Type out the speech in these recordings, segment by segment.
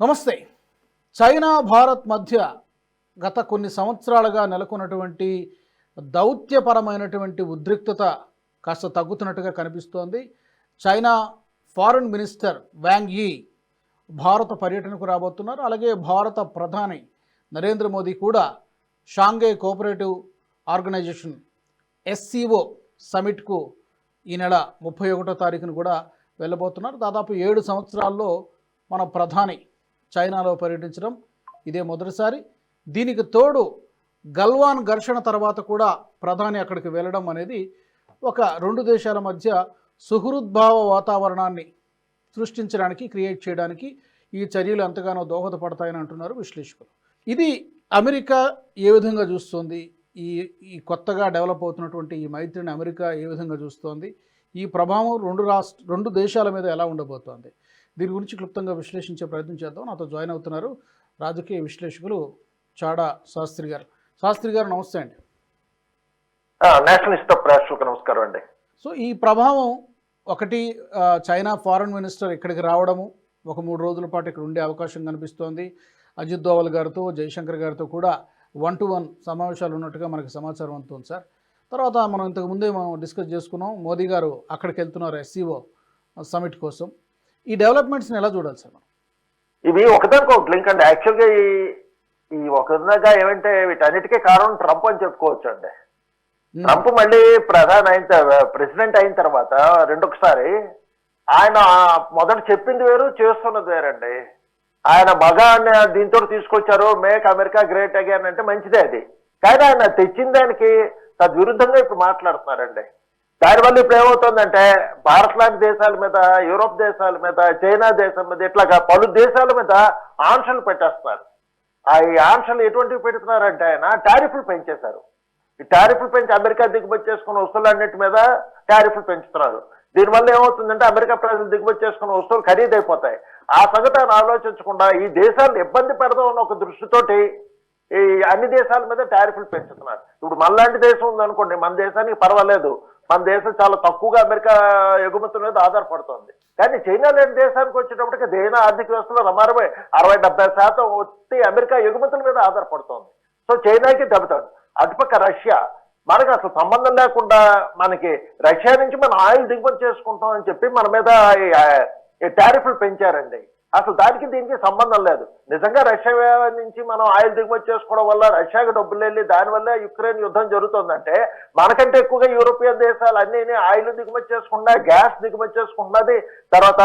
నమస్తే. చైనా భారత్ మధ్య గత కొన్ని సంవత్సరాలుగా నెలకొన్నటువంటి దౌత్యపరమైనటువంటి ఉద్రిక్తత కాస్త తగ్గుతున్నట్టుగా కనిపిస్తోంది. చైనా ఫారెన్ మినిస్టర్ వ్యాంగ్ యీ భారత పర్యటనకు రాబోతున్నారు. అలాగే భారత ప్రధాని నరేంద్ర మోదీ కూడా షాంఘై కోఆపరేటివ్ ఆర్గనైజేషన్ ఎస్సీఓ సమిట్కు ఈ నెల ముప్పై ఒకటో తారీఖున కూడా వెళ్ళబోతున్నారు. దాదాపు ఏడు సంవత్సరాల్లో మన ప్రధాని చైనాలో పర్యటించడం ఇదే మొదటిసారి. దీనికి తోడు గల్వాన్ ఘర్షణ తర్వాత కూడా ప్రధాని అక్కడికి వెళ్ళడం అనేది ఒక రెండు దేశాల మధ్య సుహృద్భావ వాతావరణాన్ని సృష్టించడానికి క్రియేట్ చేయడానికి ఈ చర్యలు ఎంతగానో దోహదపడతాయని అంటున్నారు విశ్లేషకులు. ఇది అమెరికా ఏ విధంగా చూస్తుంది? ఈ ఈ కొత్తగా డెవలప్ అవుతున్నటువంటి ఈ మైత్రిని అమెరికా ఏ విధంగా చూస్తోంది? ఈ ప్రభావం రెండు రాష్ట్ర రెండు దేశాల మీద ఎలా ఉండబోతోంది? దీని గురించి క్లుప్తంగా విశ్లేషించే ప్రయత్నం చేద్దాం. నాతో జాయిన్ అవుతున్నారు రాజకీయ విశ్లేషకులు చాడా శాస్త్రి గారు. శాస్త్రి గారు నమస్తే అండి. నేషనలిస్ట్ ప్రేక్షకులకు నమస్కారం అండి. సో ఈ ప్రభావం ఒకటి చైనా ఫారెన్ మినిస్టర్ ఇక్కడికి రావడము ఒక మూడు రోజుల పాటు ఇక్కడ ఉండే అవకాశం కనిపిస్తోంది. అజిత్ దోవల్ గారితో జయశంకర్ గారితో కూడా వన్ టు వన్ సమావేశాలు ఉన్నట్టుగా మనకి సమాచారం అందుతుంది సార్. తర్వాత మనం ఇంతకు ముందే మనం డిస్కస్ చేసుకున్నాం. మోదీ గారు అక్కడికి వెళ్తున్నారు ఎస్సీఓ సమిట్ కోసం. ఈ డెవలప్మెంట్స్ని ఎలా చూడాలి సార్ ఇవి ఒకదానికి ఒక లింక్ అండి యాక్చువల్గా ఈ ఈ ఒక విధంగా ఏమంటే వీటన్నిటికీ కారణం ట్రంప్ అని చెప్పుకోవచ్చు అండి. ట్రంప్ మళ్ళీ ప్రధాని అయిన ప్రెసిడెంట్ అయిన తర్వాత రెండొకసారి ఆయన మొదట చెప్పింది వేరు చేస్తున్నది వేరండి. ఆయన మగాన్ని దీంతో తీసుకొచ్చారు మేక్ అమెరికా గ్రేట్ అగైన్ అంటే మంచిదే అది. కానీ ఆయన తెచ్చిన దానికి తద్విరుద్ధంగా ఇప్పుడు మాట్లాడుతున్నారండి. దానివల్ల ఇప్పుడు ఏమవుతుందంటే భారత్ లాంటి దేశాల మీద యూరోప్ దేశాల మీద చైనా దేశం మీద ఇట్లాగా పలు దేశాల మీద ఆంక్షలు పెట్టేస్తున్నారు. ఆ ఈ ఆంక్షలు ఎటువంటివి పెడుతున్నారంటే ఆయన టారిఫ్లు పెంచేశారు. ఈ టారిఫ్లు పెంచి అమెరికా దిగుమతి చేసుకున్న వస్తువులన్నిటి మీద టారిఫ్లు పెంచుతున్నారు. దీనివల్ల ఏమవుతుందంటే అమెరికా ప్రజలు దిగుమతి చేసుకున్న వస్తువులు ఖరీదైపోతాయి. ఆ సంగతి ఆయన ఆలోచించకుండా ఈ దేశాలను ఇబ్బంది పెడదాం అన్న ఒక దృష్టితోటి ఈ అన్ని దేశాల మీద టారిఫ్లు పెంచుతున్నారు. ఇప్పుడు మనలాంటి దేశం ఉందనుకోండి మన దేశానికి పర్వాలేదు. మన దేశం చాలా తక్కువగా అమెరికా ఎగుమతుల మీద ఆధారపడుతుంది. కానీ చైనా లాంటి దేశానికి వచ్చేటప్పటికి దేని ఆర్థిక వ్యవస్థలో రమారమే అరవై డెబ్బై శాతం వచ్చి అమెరికా ఎగుమతుల మీద ఆధారపడుతోంది. సో చైనాకి దెబ్బతాడు అటుపక్క రష్యా మనకు అసలు సంబంధం లేకుండా మనకి రష్యా నుంచి మనం ఆయిల్ దిగుమతి చేసుకుంటాం అని చెప్పి మన మీద ఈ టారిఫ్లు పెంచారండి. అసలు దానికి దీనికి సంబంధం లేదు. నిజంగా రష్యా నుంచి మనం ఆయిల్ దిగుమతి చేసుకోవడం వల్ల రష్యాకి డబ్బులు వెళ్ళి దానివల్ల యుక్రెయిన్ యుద్ధం జరుగుతుందంటే మనకంటే ఎక్కువగా యూరోపియన్ దేశాలు అన్ని ఆయిల్ దిగుమతి చేసుకుండా గ్యాస్ దిగుమతి చేసుకున్నది తర్వాత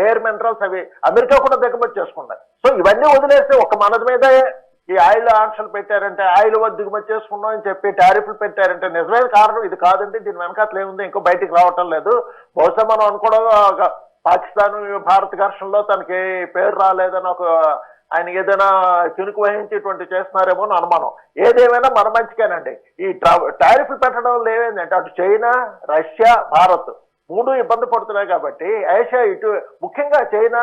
రేర్ మినరల్స్ అవి అమెరికా కూడా దిగుమతి చేసుకున్నది సో ఇవన్నీ వదిలేస్తే ఒక మనది మీదే ఈ ఆయిల్ ఆంక్షలు పెట్టారంటే ఆయిల్ వద్ద దిగుమతి చేసుకున్నాం అని చెప్పి టారిఫ్లు పెట్టారంటే నిజమైన కారణం ఇది కాదండి. దీని వెనకాతలు ఇంకో బయటికి రావటం లేదు. బహుశా మనం అనుకోవడం పాకిస్తాన్ భారత్ ఘర్షణలో తనకి పేరు రాలేదని ఒక ఆయన ఏదైనా చునుకు వహించేటువంటి చేస్తున్నారేమో అని అనుమానం. ఏదేమైనా మన మంచికేనండి. ఈ టారిఫ్లు పెట్టడం ఏమైందంటే అటు చైనా రష్యా భారత్ మూడు ఇబ్బంది పడుతున్నాయి కాబట్టి ఏషియా ఇటు ముఖ్యంగా చైనా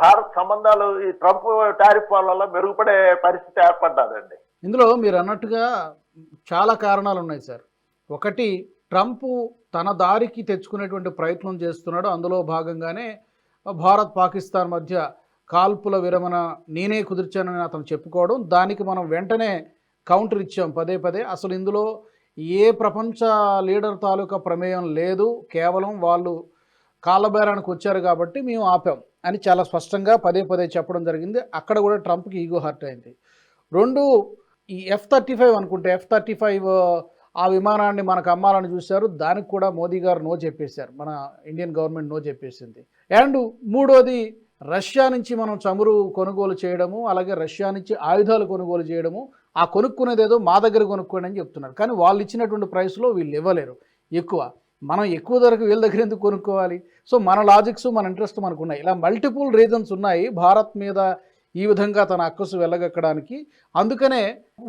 భారత్ సంబంధాలు ఈ ట్రంప్ టారిఫ్ వల్ల మెరుగుపడే పరిస్థితి ఏర్పడ్డదండి. ఇందులో మీరు అన్నట్టుగా చాలా కారణాలు ఉన్నాయి సార్. ఒకటి ట్రంప్ తన దారికి తెచ్చుకునేటువంటి ప్రయత్నం చేస్తున్నాడు. అందులో భాగంగానే భారత్ పాకిస్తాన్ మధ్య కాల్పుల విరమణ నేనే కుదిర్చానని అతను చెప్పుకోవడం. దానికి మనం వెంటనే కౌంటర్ ఇచ్చాం పదే పదే. అసలు ఇందులో ఏ ప్రపంచ లీడర్ తాలూకా ప్రమేయం లేదు. కేవలం వాళ్ళు కాలబేరానికి వచ్చారు కాబట్టి మేము ఆపాం అని చాలా స్పష్టంగా పదే పదే చెప్పడం జరిగింది. అక్కడ కూడా ట్రంప్కి ఈగో హర్ట్ అయింది. రెండు ఈ ఎఫ్ థర్టీ ఫైవ్ అనుకుంటే ఎఫ్ థర్టీ ఫైవ్ ఆ విమానాన్ని మనకు అమ్మాలని చూశారు. దానికి కూడా మోదీ గారు నో చెప్పేశారు. మన ఇండియన్ గవర్నమెంట్ నో చెప్పేసింది. అండ్ మూడోది రష్యా నుంచి మనం చమురు కొనుగోలు చేయడము అలాగే రష్యా నుంచి ఆయుధాలు కొనుగోలు చేయడము ఆ కొనుక్కునేది ఏదో మా దగ్గర కొనుక్కోండి అని చెప్తున్నారు. కానీ వాళ్ళు ఇచ్చినటువంటి ప్రైస్లో వీళ్ళు ఇవ్వలేరు. ఎక్కువ. మనం ఎక్కువ ధరకు వీళ్ళ దగ్గర ఎందుకు కొనుక్కోవాలి? సో మన లాజిక్స్ మన ఇంట్రెస్ట్ మనకు ఉన్నాయి. ఇలా మల్టిపుల్ రీజన్స్ ఉన్నాయి. భారత్ మీద ఈ విధంగా తన అక్కసు వెళ్ళగక్కడానికి అందుకనే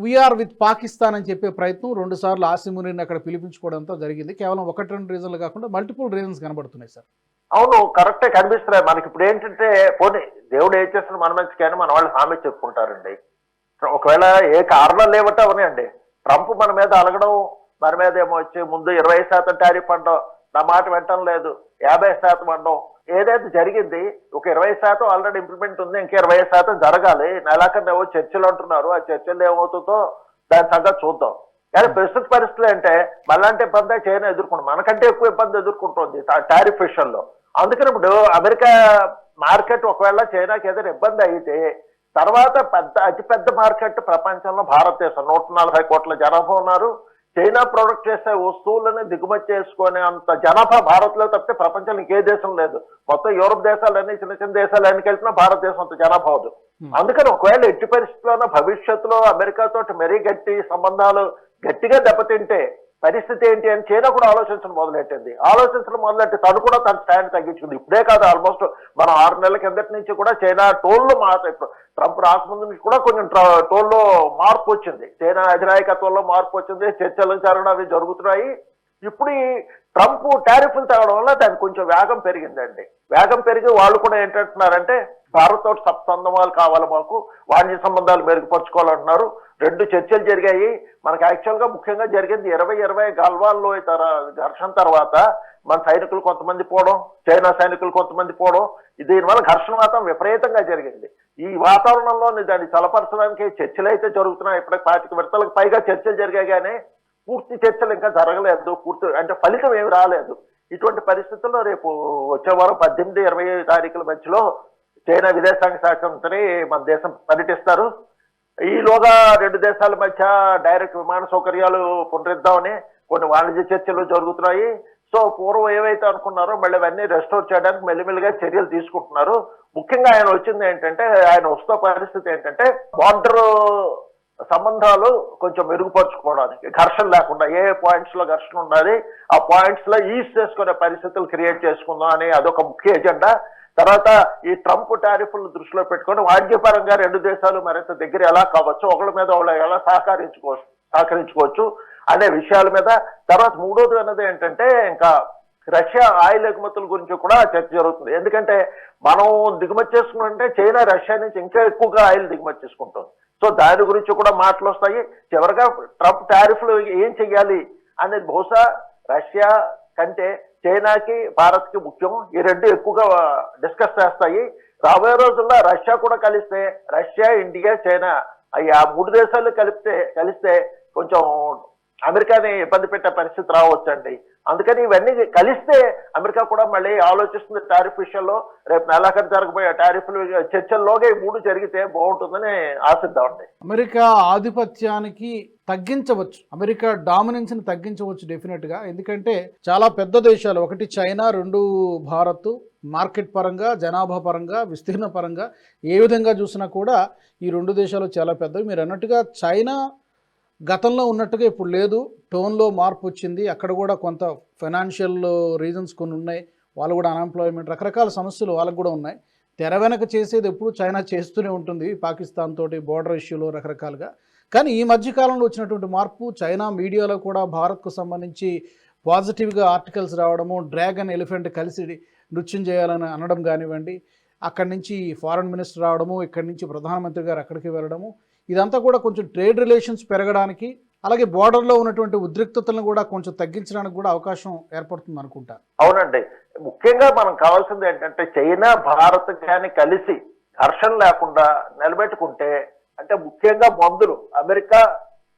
వీఆర్ విత్ పాకిస్తాన్ అని చెప్పే ప్రయత్నం రెండుసార్లు ఆసిమునిని అక్కడ పిలిపించుకోవడంతో జరిగింది. కేవలం ఒకటి రెండు రీజన్లు కాకుండా మల్టిపుల్ రీజన్స్ కనబడుతున్నాయి సార్. అవును కరెక్టే కనిపిస్తున్నాయి. మనకి ఇప్పుడు ఏంటంటే పోనీ దేవుడు ఏం చేస్తున్న మన మంచి కానీ మన వాళ్ళు హామీ చెప్పుకుంటారండి. ఒకవేళ ఏ కారణాలు లేవట ఉన్నాయండి. ట్రంప్ మన మీద అలగడం మన మీద ఏమో వచ్చి ముందు ఇరవై శాతం టారిఫ్ అండం నా మాట వింటం లేదు యాభై శాతం అండం ఏదైతే జరిగింది ఒక ఇరవై శాతం ఆల్రెడీ ఇంప్లిమెంట్ ఉంది ఇంకా ఇరవై శాతం జరగాలి. నెలాఖరు ఏవో చర్చలు అంటున్నారు. ఆ చర్చలు ఏమవుతుందో దాని సంగతి చూద్దాం. కానీ ప్రస్తుత పరిస్థితులు అంటే మళ్ళంటే ఇబ్బంది చైనా ఎదుర్కొంటుంది మనకంటే ఎక్కువ ఇబ్బంది ఎదుర్కొంటుంది టారిఫ్ విషయంలో. అందుకని ఇప్పుడు అమెరికా మార్కెట్ ఒకవేళ చైనాకి ఏదైనా ఇబ్బంది అయితే తర్వాత పెద్ద అతిపెద్ద మార్కెట్ ప్రపంచంలో భారతదేశం. నూట నలభై కోట్ల జనాభా ఉన్నారు. చైనా ప్రొడక్ట్ చేసే వస్తువులని దిగుమతి చేసుకునే అంత జనాభా భారత్లో తప్పితే ప్రపంచంలో ఇంకే దేశం లేదు. మొత్తం యూరోప్ దేశాలన్నీ చిన్న చిన్న దేశాలు ఎన్నికి వెళ్తున్నా భారతదేశం అంత జనాభా అవదు. అందుకని ఒకవేళ ఎట్టి పరిస్థితుల్లోనూ భవిష్యత్తులో అమెరికాతో మరీ గట్టి సంబంధాలు గట్టిగా దెబ్బతింటే పరిస్థితి ఏంటి అని చైనా కూడా ఆలోచించడం మొదలెట్టింది. ఆలోచించడం మొదలెట్టి తను కూడా తన స్టాండ్ తగ్గించుకుంది. ఇప్పుడే కాదు ఆల్మోస్ట్ మనం ఆరు నెలల కిందటి నుంచి కూడా చైనా టోల్లో మార్పు ఇప్పుడు ట్రంప్ రాకముందు నుంచి కూడా కొంచెం ట్ర- టోల్లో మార్పు వచ్చింది. చైనా అధినాయకత్వంలో మార్పు వచ్చింది చర్చలు జరగడం అవి జరుగుతున్నాయి. ఇప్పుడు ఈ ట్రంప్ టారిఫ్లు తగ్గడం వల్ల దానికి కొంచెం వేగం పెరిగిందండి. వేగం పెరిగి వాళ్ళు కూడా ఏంటంటున్నారంటే భారత్ సత్సంబంధాలు కావాలి మాకు వాణిజ్య సంబంధాలు మెరుగుపరుచుకోవాలంటున్నారు. రెండు చర్చలు జరిగాయి. మనకు యాక్చువల్గా ముఖ్యంగా జరిగింది ఇరవై ఇరవై గల్వాల్లో ఘర్షణ తర్వాత మన సైనికులు కొంతమంది పోవడం చైనా సైనికులు కొంతమంది పోవడం దీనివల్ల ఘర్షణ వాతావరణం విపరీతంగా జరిగింది. ఈ వాతావరణంలో దాన్ని చలపరచడానికి చర్చలు అయితే జరుగుతున్నాయి. ఇప్పటికి పాతిక విడతలకు పైగా చర్చలు జరిగాయి కానీ పూర్తి చర్చలు ఇంకా జరగలేదు. పూర్తి అంటే ఫలితం ఏమి రాలేదు. ఇటువంటి పరిస్థితుల్లో రేపు వచ్చే వారం పద్దెనిమిది ఇరవై తారీఖుల మధ్యలో చైనా విదేశాంగ శాఖ మంత్రి మన దేశం పర్యటిస్తారు. ఈలోగా రెండు దేశాల మధ్య డైరెక్ట్ విమాన సౌకర్యాలు పునరుద్దామని కొన్ని వాణిజ్య చర్చలు జరుగుతున్నాయి. సో పూర్వం ఏవైతే అనుకున్నారో మళ్ళీ అవన్నీ రెస్టోర్ చేయడానికి మెల్లిమెల్లిగా చర్యలు తీసుకుంటున్నారు. ముఖ్యంగా ఆయన వచ్చింది ఏంటంటే ఆయన వస్తున్న పరిస్థితి ఏంటంటే బార్డర్ సంబంధాలు కొంచెం మెరుగుపరుచుకోవడానికి ఘర్షణ లేకుండా ఏ పాయింట్స్లో ఘర్షణ ఉండాలి ఆ పాయింట్స్లో ఈజ్ చేసుకునే పరిస్థితులు క్రియేట్ చేసుకుందాం అని అదొక ముఖ్య ఎజెండా తర్వాత ఈ ట్రంప్ టారిఫ్లు దృష్టిలో పెట్టుకొని వాణిజ్యపరంగా రెండు దేశాలు మరింత దగ్గర ఎలా కావచ్చు ఒకళ్ళ మీద ఒకళ్ళు ఎలా సహకరించుకోవచ్చు సహకరించుకోవచ్చు అనే విషయాల మీద తర్వాత మూడోది అన్నది ఏంటంటే ఇంకా రష్యా ఆయిల్ ఎగుమతుల గురించి కూడా చర్చ జరుగుతుంది. ఎందుకంటే మనం దిగుమతి చేసుకుంటే చైనా రష్యా నుంచి ఇంకా ఎక్కువగా ఆయిల్ దిగుమతి చేసుకుంటుంది. సో దాని గురించి కూడా మాటలు వస్తాయి. చివరిగా ట్రంప్ టారిఫ్లు ఏం చెయ్యాలి అనేది బహుశా రష్యా కంటే చైనాకి భారత్కి ముఖ్యం. ఈ రెండు ఎక్కువగా డిస్కస్ చేస్తాయి. రాబోయే రోజుల్లో రష్యా కూడా కలిస్తే రష్యా ఇండియా చైనా అవి ఆ మూడు దేశాలు కలిపితే కలిస్తే కొంచెం అమెరికాని ఇబ్బంది పెట్టే పరిస్థితి రావచ్చండి. అందుకని ఇవన్నీ కలిస్తే అమెరికా కూడా మళ్ళీ ఆలోచిస్తుంది టారిఫ్ విషయంలో. రేపు నెలాఖరు జరగబోయే టారిఫ్లు చర్చల్లోగా ఈ మూడు జరిగితే బాగుంటుందని ఆశిద్దామండి. అమెరికా ఆధిపత్యానికి తగ్గించవచ్చు. అమెరికా డామినెన్స్ని తగ్గించవచ్చు డెఫినెట్గా. ఎందుకంటే చాలా పెద్ద దేశాలు ఒకటి చైనా రెండు భారత్ మార్కెట్ పరంగా జనాభా పరంగా విస్తీర్ణ పరంగా ఏ విధంగా చూసినా కూడా ఈ రెండు దేశాలు చాలా పెద్దవి. మీరు అన్నట్టుగా చైనా గతంలో ఉన్నట్టుగా ఇప్పుడు లేదు. టోన్లో మార్పు వచ్చింది. అక్కడ కూడా కొంత ఫైనాన్షియల్ రీజన్స్ కొన్ని ఉన్నాయి. వాళ్ళు కూడా అన్ఎంప్లాయ్మెంట్ రకరకాల సమస్యలు వాళ్ళకు కూడా ఉన్నాయి. తెర వెనక చేసేది ఎప్పుడు చైనా చేస్తూనే ఉంటుంది. పాకిస్తాన్ తోటి బోర్డర్ ఇష్యూలో రకరకాలుగా. కానీ ఈ మధ్య కాలంలో వచ్చినటువంటి మార్పు చైనా మీడియాలో కూడా భారత్కు సంబంధించి పాజిటివ్గా ఆర్టికల్స్ రావడము డ్రాగన్ ఎలిఫెంట్ కలిసి నృత్యం చేయాలని అనడం కానివ్వండి అక్కడి నుంచి ఫారెన్ మినిస్టర్ రావడము ఇక్కడి నుంచి ప్రధానమంత్రి గారు అక్కడికి వెళ్ళడము ఇదంతా కూడా కొంచెం ట్రేడ్ రిలేషన్స్ పెరగడానికి అలాగే బోర్డర్లో ఉన్నటువంటి ఉద్రిక్తతలను కూడా కొంచెం తగ్గించడానికి కూడా అవకాశం ఏర్పడుతుంది అనుకుంటా. అవునండి. ముఖ్యంగా మనం కావాల్సింది ఏంటంటే చైనా భారత్ కానీ కలిసి ఘర్షణ లేకుండా నిలబెట్టుకుంటే అంటే ముఖ్యంగా మందులు అమెరికా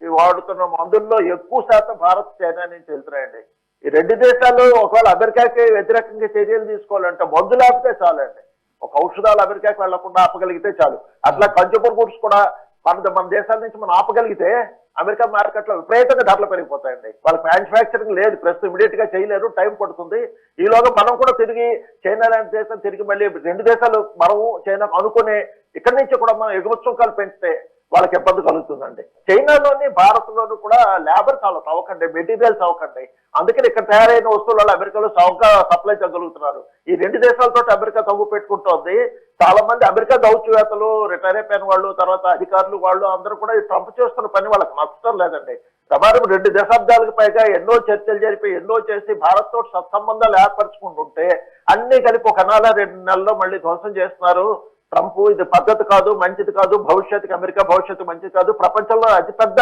వాడుతున్న మందుల్లో ఎక్కువ శాతం భారత్ చైనా నుంచి వెళ్తున్నాయండి. ఈ రెండు దేశాలు ఒకవేళ అమెరికాకి వ్యతిరేకంగా చర్యలు తీసుకోవాలంటే మందు లేకపోతే చాలండి. ఒక ఔషధాలు అమెరికాకి వెళ్ళకుండా ఆపగలిగితే చాలు. అట్లా కన్జ్యూమర్ గుడ్స్ కూడా మన మన దేశాల నుంచి మనం ఆపగలిగితే అమెరికా మార్కెట్లో విపరీతంగా ధరలు పెరిగిపోతాయండి. వాళ్ళకి మ్యానుఫ్యాక్చరింగ్ లేదు ప్రస్తుతం ఇమీడియట్గా చేయలేరు టైం పడుతుంది. ఈలోగా మనం కూడా తిరిగి చైనా లాంటి దేశం తిరిగి మళ్ళీ రెండు దేశాలు మనము చైనా అనుకునే ఇక్కడి నుంచి కూడా మనం ఎగుమతి సుంకాలు పెంచితే వాళ్ళకి ఇబ్బంది కలుగుతుందండి. చైనాలోని భారత్లోని కూడా లేబర్ చాలా చవకండి మెటీరియల్స్ చవకండి అందుకని ఇక్కడ తయారైన వస్తువులలో అమెరికాలో చౌకగా సప్లై చేయగలుగుతున్నారు ఈ రెండు దేశాలతో అమెరికా తగ్గు పెట్టుకుంటోంది. చాలా మంది అమెరికా దౌత్యవేత్తలు రిటైర్ అయిపోయిన వాళ్ళు తర్వాత అధికారులు వాళ్ళు అందరూ కూడా ఈ ట్రంప్ చేస్తున్న పని వాళ్ళకి నచ్చడం లేదండి. ప్రమాదం రెండు దశాబ్దాలకు పైగా ఎన్నో చర్చలు జరిపి ఎన్నో చేసి భారత్ తోటి సత్సంబంధాలు ఏర్పరచుకుంటుంటే అన్ని కలిపి ఒక నెల రెండు నెలల్లో మళ్ళీ ధ్వంసం చేస్తున్నారు. ట్రంప్ ఇది పద్ధతి కాదు మంచిది కాదు భవిష్యత్తుకి అమెరికా భవిష్యత్తు మంచిది కాదు. ప్రపంచంలో అతిపెద్ద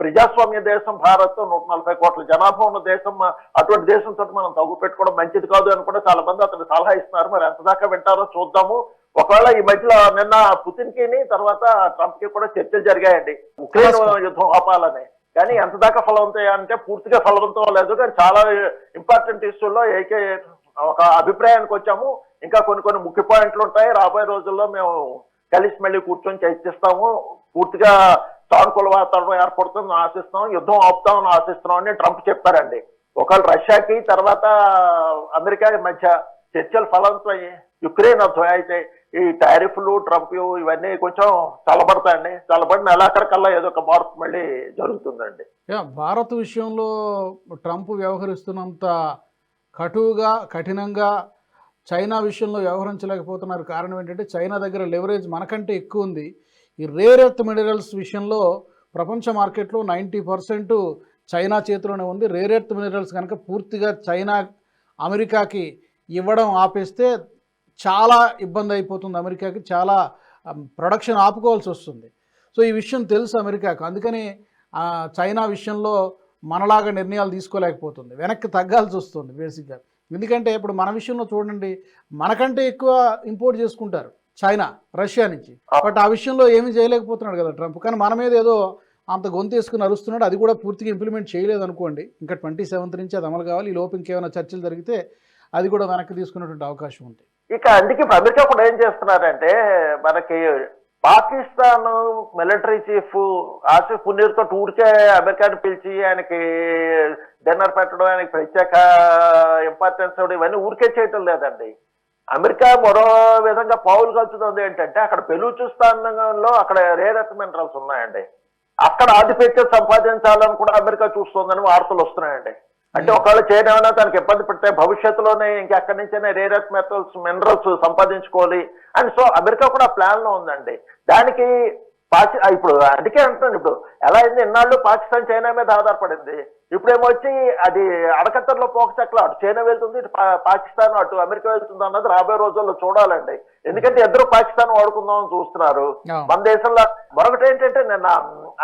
ప్రజాస్వామ్య దేశం భారత్ నూట నలభై కోట్ల జనాభా ఉన్న దేశం. అటువంటి దేశంతో మనం తగ్గు పెట్టుకోవడం మంచిది కాదు అని కూడా చాలా మంది అతను సలహా ఇస్తున్నారు. మరి ఎంత దాకా వింటారో చూద్దాము. ఒకవేళ ఈ మధ్యలో నిన్న పుతిన్కి తర్వాత ట్రంప్కి కూడా చర్చలు జరిగాయండి. ఉక్రెయిన్ యుద్ధం ఆపాలని. కానీ ఎంత దాకా ఫలవంతం అంటే పూర్తిగా ఫలవంతం లేదు. కానీ చాలా ఇంపార్టెంట్ ఇష్యూల్లో ఏకే ఒక అభిప్రాయానికి వచ్చాము. ఇంకా కొన్ని కొన్ని ముఖ్య పాయింట్లు ఉంటాయి. రాబోయే రోజుల్లో మేము కలిసి మళ్ళీ కూర్చొని చర్చిస్తాము. పూర్తిగా సానుకూల వాతావరణం ఏర్పడుతుందని ఆశిస్తున్నాం. యుద్ధం ఆపుతామని ఆశిస్తున్నాం అని ట్రంప్ చెప్పారండి. ఒకవేళ రష్యాకి తర్వాత అమెరికా మధ్య చర్చలు ఫలవంతమయ్యి యుక్రెయిన్ యుద్ధం అయితే ఈ టారిఫ్లు ట్రంప్ ఇవన్నీ కొంచెం చల్లబడతాయండి. చల్లబడిన నెలాఖరికల్లా ఏదో ఒక మార్పు మళ్ళీ జరుగుతుందండి. భారత్ విషయంలో ట్రంప్ వ్యవహరిస్తున్నంత కటువుగా కఠినంగా చైనా విషయంలో వ్యవహరించలేకపోతున్నారు. కారణం ఏంటంటే చైనా దగ్గర లెవరేజ్ మనకంటే ఎక్కువ ఉంది. ఈ రేర్ ఎర్త్ మినరల్స్ విషయంలో ప్రపంచ మార్కెట్లో నైంటీ పర్సెంట్ చైనా చేతిలోనే ఉంది. రేర్ ఎర్త్ మినరల్స్ కనుక పూర్తిగా చైనా అమెరికాకి ఇవ్వడం ఆపేస్తే చాలా ఇబ్బంది అయిపోతుంది అమెరికాకి చాలా ప్రొడక్షన్ ఆపుకోవాల్సి వస్తుంది. సో ఈ విషయం తెలుసు అమెరికాకు. అందుకని చైనా విషయంలో మనలాగా నిర్ణయాలు తీసుకోలేకపోతుంది. వెనక్కి తగ్గాల్సి వస్తుంది బేసిక్గా. ఎందుకంటే ఇప్పుడు మన విషయంలో చూడండి మనకంటే ఎక్కువ ఇంపోర్ట్ చేసుకుంటారు చైనా రష్యా నుంచి. బట్ ఆ విషయంలో ఏమీ చేయలేకపోతున్నాడు కదా ట్రంప్. కానీ మన మీద ఏదో అంత గొంతు వేసుకుని అరుస్తున్నాడు. అది కూడా పూర్తిగా ఇంప్లిమెంట్ చేయలేదు అనుకోండి. ఇంకా ట్వంటీ సెవెంత్ నుంచి అది అమలు కావాలి. ఈ లోపు ఇంకేమైనా చర్చలు జరిగితే అది కూడా వెనక్కి తీసుకునేటువంటి అవకాశం ఉంది. ఇక అందుకే అమెరికా కూడా ఏం చేస్తున్నారంటే మనకి పాకిస్తాన్ మిలిటరీ చీఫ్ ఆసిఫ్ మునీర్తో టూర్కే అమెరికాని పిలిచి ఆయనకి డిన్నర్ పెట్టడం ఆయనకి ప్రత్యేక ఇంపార్టెన్స్ ఇవ్వడం ఇవన్నీ ఊరికే చేయటం లేదండి. అమెరికా మరో విధంగా పావులు కలుపుతుంది ఏంటంటే అక్కడ బెలూచిస్తాన్లో అక్కడ రేర్ ఎర్త్ మినరల్స్ ఉన్నాయండి. అక్కడ ఆధిపత్యం సంపాదించాలని కూడా అమెరికా చూస్తోందని వార్తలు వస్తున్నాయండి. అంటే ఒకవేళ చైనా ఏమైనా తనకి ఇబ్బంది పెడితే భవిష్యత్తులోనే ఇంకెక్కడి నుంచైనా రేర్ ఎర్త్ మెటల్స్ మినరల్స్ సంపాదించుకోవాలి అండ్ సో అమెరికా కూడా ప్లాన్లో ఉందండి. దానికి పాకి ఇప్పుడు అందుకే అంటున్నాను ఇప్పుడు ఎలా అయింది ఇన్నాళ్ళు పాకిస్తాన్ చైనా మీద ఆధారపడింది. ఇప్పుడేమో వచ్చి అది అడకత్తర్లో పోకచక్ల అటు చైనా వెళ్తుంది ఇటు పాకిస్తాన్ అటు అమెరికా వెళ్తుంది అన్నది రాబోయే రోజుల్లో చూడాలండి. ఎందుకంటే ఇద్దరు పాకిస్తాన్ వాడుకుందామని చూస్తున్నారు. మన దేశంలో మరొకటి ఏంటంటే నిన్న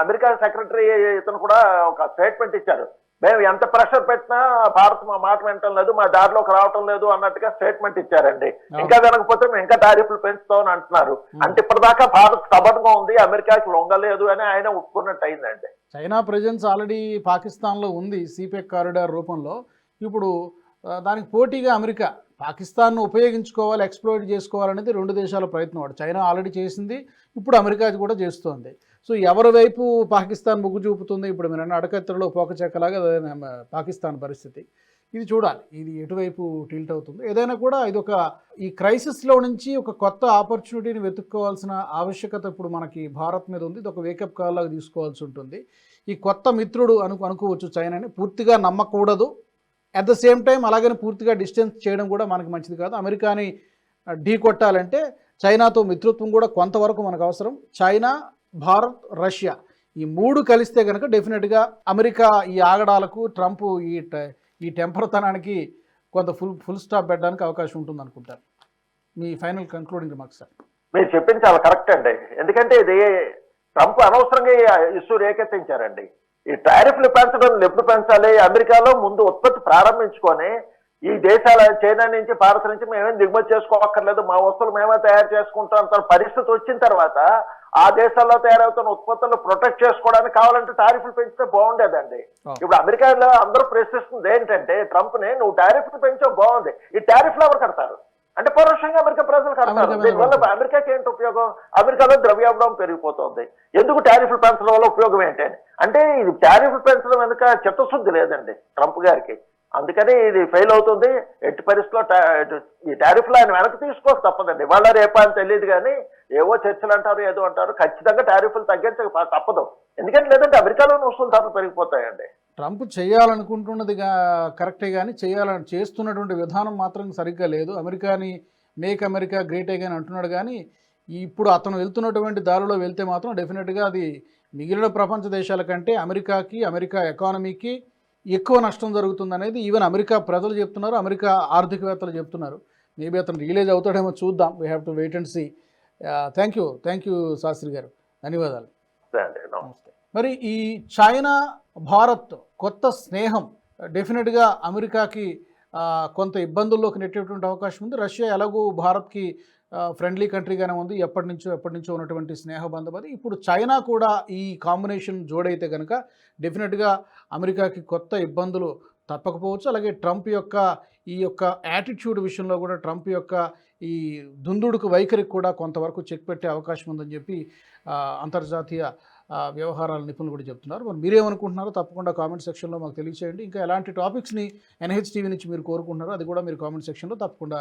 అమెరికా సెక్రటరీ ఇతను కూడా ఒక స్టేట్మెంట్ ఇచ్చారు. మేము ఎంత ప్రెషర్ పెట్టినా భారత్ మా మాట వినటం లేదు మా దారిలోకి రావటం లేదు అన్నట్టుగా స్టేట్మెంట్ ఇచ్చారండి. ఇంకా వినకపోతే మేము ఇంకా టారిఫ్లు పెంచుతామని అంటున్నారు. అంటే ఇప్పటిదాకా భారత్ సబర్గా ఉంది అమెరికాకి లొంగలేదు అని ఆయన ఒప్పుకున్నట్టు అయిందండి చైనా ప్రజెన్స్ ఆల్రెడీ పాకిస్తాన్లో ఉంది సిపెక్ కారిడార్ రూపంలో. ఇప్పుడు దానికి పోటీగా అమెరికా పాకిస్తాన్ను ఉపయోగించుకోవాలి ఎక్స్ప్లోయిట్ చేసుకోవాలనేది రెండు దేశాల ప్రయత్నం. వాడు చైనా ఆల్రెడీ చేసింది ఇప్పుడు అమెరికా కూడా చేస్తోంది. సో ఎవరి వైపు పాకిస్తాన్ మొగ్గు చూపుతుంది ఇప్పుడు మీరు అన్న అడకత్తెరలో పోకచెక్కలాగా పాకిస్తాన్ పరిస్థితి. ఇది చూడాలి. ఇది ఎటువైపు టిల్ట్ అవుతుంది. ఏదైనా కూడా ఇది ఒక ఈ క్రైసిస్లో నుంచి ఒక కొత్త ఆపర్చునిటీని వెతుక్కోవాల్సిన ఆవశ్యకత ఇప్పుడు మనకి భారత్ మీద ఉంది. ఇది ఒక వేకప్ కాల్ లాగా తీసుకోవాల్సి ఉంటుంది. ఈ కొత్త మిత్రుడు అను అనుకోవచ్చు చైనాని. పూర్తిగా నమ్మకూడదు. అట్ ద సేమ్ టైం అలాగని పూర్తిగా డిస్టెన్స్ చేయడం కూడా మనకి మంచిది కాదు. అమెరికాని ఢీ కొట్టాలంటే చైనాతో మిత్రత్వం కూడా కొంతవరకు మనకు అవసరం. చైనా భారత్ రష్యా ఈ మూడు కలిస్తే కనుక డెఫినెట్గా అమెరికా ఈ ఆగడాలకు ట్రంప్ ఈ ఈ టెంపర్తనానికి కొంత ఫుల్ ఫుల్ స్టాప్ పెట్టడానికి అవకాశం ఉంటుంది అనుకుంటాను మీ ఫైనల్ కంక్లూడింగ్ రిమార్క్స్ సార్ మీరు చెప్పింది చాలా కరెక్ట్ అండి. ఎందుకంటే ఇది ట్రంప్ అనవసరంగా ఇష్యూ రేకెత్తించారండి. ఈ టారిఫ్లు పెంచడం ఎప్పుడు పెంచాలి? అమెరికాలో ముందు ఉత్పత్తి ప్రారంభించుకొని ఈ దేశాల చైనా నుంచి భారత్ నుంచి మేమేం దిగుమతి చేసుకోవక్కర్లేదు మా వస్తువులు మేమే తయారు చేసుకుంటాం అంత పరిస్థితి వచ్చిన తర్వాత ఆ దేశాల్లో తయారవుతున్న ఉత్పత్తులను ప్రొటెక్ట్ చేసుకోవడానికి కావాలంటే టారిఫ్లు పెంచితే బాగుండేదండి. ఇప్పుడు అమెరికాలో అందరూ ప్రశ్నిస్తుంది ఏంటంటే ట్రంప్ని నువ్వు టారిఫ్లు పెంచావు బాగుంది. ఈ టారిఫ్లు ఎవరు కడతారు? అంటే పరోక్షంగా అమెరికా ప్రజలు కడతారు. దీనివల్ల. అమెరికాకి ఏంటి ఉపయోగం? అమెరికాలో ద్రవ్యాభం పెరిగిపోతుంది. ఎందుకు టారిఫ్లు పెంచడం వల్ల ఉపయోగం ఏంటి అంటే ఇది టారిఫ్లు పెంచడం వెనుక చిత్తశుద్ధి లేదండి ట్రంప్ గారికి. అందుకని ఇది ఫెయిల్ అవుతుంది. ఎట్టి పరిస్థితిలో టా- ఈ టారిఫ్లు ఆయన వెనక్కి తీసుకోక తప్పదండి. ఇవాళ రేపా అని తెలియదు కానీ ఏవో చర్చలు అంటారు ఏదో అంటారు. ఖచ్చితంగా టారిఫ్లు తగ్గించక తప్పదు. ఎందుకంటే లేదంటే అమెరికాలోని వస్తువులు ధరలు పెరిగిపోతాయండి. ట్రంప్ చేయాలనుకుంటున్నది కరెక్టే కానీ చేయాలని చేస్తున్నటువంటి విధానం మాత్రం సరిగ్గా లేదు. అమెరికాని మేక్ అమెరికా గ్రేట్ అగైన్ అంటున్నాడు కానీ ఇప్పుడు అతను వెళ్తున్నటువంటి దారిలో వెళ్తే మాత్రం డెఫినెట్గా అది మిగిలిన ప్రపంచ దేశాల కంటే అమెరికాకి అమెరికా ఎకానమీకి ఎక్కువ నష్టం జరుగుతుంది అనేది ఈవెన్ అమెరికా ప్రజలు చెప్తున్నారు అమెరికా ఆర్థికవేత్తలు చెప్తున్నారు. మేబీ అతను రిలీజ్ అవుతాడేమో చూద్దాం. We have to wait and see thank you thank you Shastri గారు. ధన్యవాదాలు. నమస్తే. మరి ఈ చైనా భారత్ కొత్త స్నేహం డెఫినెట్గా అమెరికాకి కొంత ఇబ్బందుల్లోకి నెట్టేటువంటి అవకాశం ఉంది. రష్యా ఎలాగో భారత్కి ఫ్రెండ్లీ కంట్రీగానే ఉంది. ఎప్పటి నుంచో ఎప్పటి నుంచో ఉన్నటువంటి స్నేహబంధం అది. ఇప్పుడు చైనా కూడా ఈ కాంబినేషన్ జోడైతే కనుక డెఫినెట్గా అమెరికాకి కొత్త ఇబ్బందులు తప్పకపోవచ్చు. అలాగే ట్రంప్ యొక్క ఈ యొక్క యాటిట్యూడ్ విషయంలో కూడా ట్రంప్ యొక్క ఈ దుందుడుకు వైఖరికి కూడా కొంతవరకు చెక్ పెట్టే అవకాశం ఉందని చెప్పి అంతర్జాతీయ వ్యవహారాల నిపుణులు కూడా చెప్తున్నారు. మరి మీరేమనుకుంటున్నారో తప్పకుండా కామెంట్ సెక్షన్లో మాకు తెలియచేయండి. ఇంకా ఎలాంటి టాపిక్స్ని ఎన్హెచ్ టీవీ నుంచి మీరు కోరుకుంటున్నారో అది కూడా మీరు కామెంట్ సెక్షన్లో తప్పకుండా